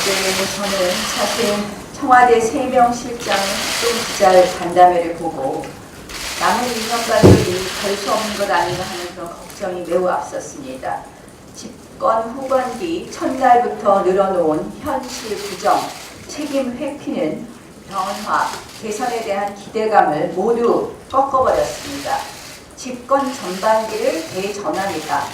어제 저는 사실 청와대 세명 실장의 합동 기자 간담회를 보고 남은 2년간들이 별수 없는 것 아닌가 하는 그런 걱정이 매우 앞섰습니다. 집권 후반기 첫날부터 늘어놓은 현실 부정, 책임 회피는 변화, 개선에 대한 기대감을 모두 꺾어버렸습니다. 집권 전반기를 대전환이다.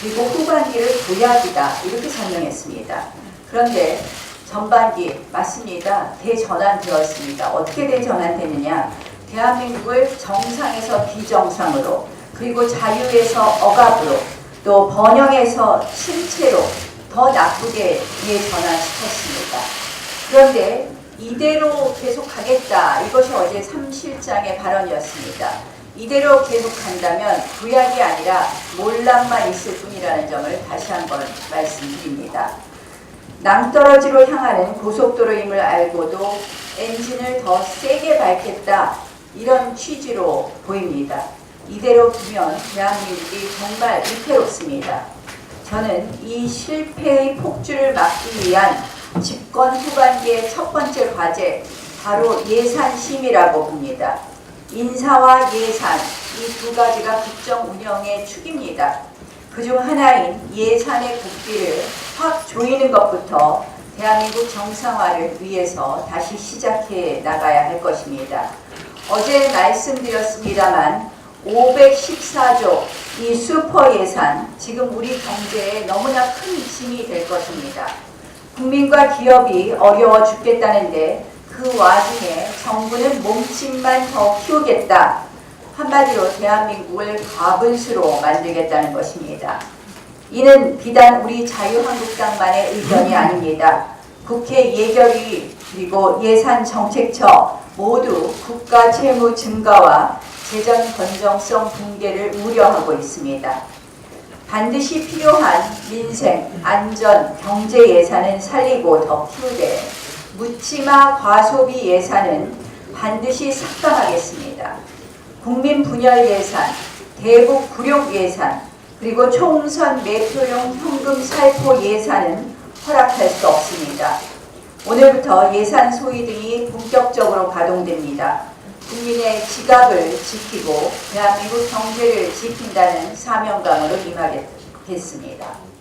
그리고 후반기를 도약이다. 이렇게 설명했습니다. 그런데 전반기 맞습니다. 대전환되었습니다. 어떻게 대전환되느냐? 대한민국을 정상에서 비정상으로 그리고 자유에서 억압으로 또 번영에서 침체로 더 나쁘게 대전환시켰습니다. 그런데 이대로 계속 가겠다. 이것이 어제 3실장의 발언이었습니다. 이대로 계속 간다면 구약이 아니라 몰락만 있을 뿐이라는 점을 다시 한번 말씀드립니다. 낭떠러지로 향하는 고속도로임을 알고도 엔진을 더 세게 밟겠다 이런 취지로 보입니다. 이대로 두면 대한민국이 정말 위태롭습니다. 저는 이 실패의 폭주를 막기 위한 집권 후반기의 첫 번째 과제 바로 예산심이라고 봅니다. 인사와 예산 이 두 가지가 국정 운영의 축입니다. 그중 하나인 예산의 국비를 확 조이는 것부터 대한민국 정상화를 위해서 다시 시작해 나가야 할 것입니다. 어제 말씀드렸습니다만 514조 이 슈퍼 예산 지금 우리 경제에 너무나 큰 짐이 될 것입니다. 국민과 기업이 어려워 죽겠다는데 그 와중에 정부는 몸집만 더 키우겠다. 한마디로 대한민국을 가분수로 만들겠다는 것입니다. 이는 비단 우리 자유한국당만의 의견이 아닙니다. 국회 예결위 그리고 예산정책처 모두 국가 채무 증가와 재정 건정성 붕괴를 우려하고 있습니다. 반드시 필요한 민생, 안전, 경제 예산은 살리고 더 키우되 묻지마 과소비 예산은 반드시 삭감하겠습니다. 국민 분열 예산, 대북 굴욕 예산, 그리고 총선 매표용 현금 살포 예산은 허락할 수 없습니다. 오늘부터 예산 소위 등이 본격적으로 가동됩니다. 국민의 지갑을 지키고 대한민국 경제를 지킨다는 사명감으로 임하겠습니다.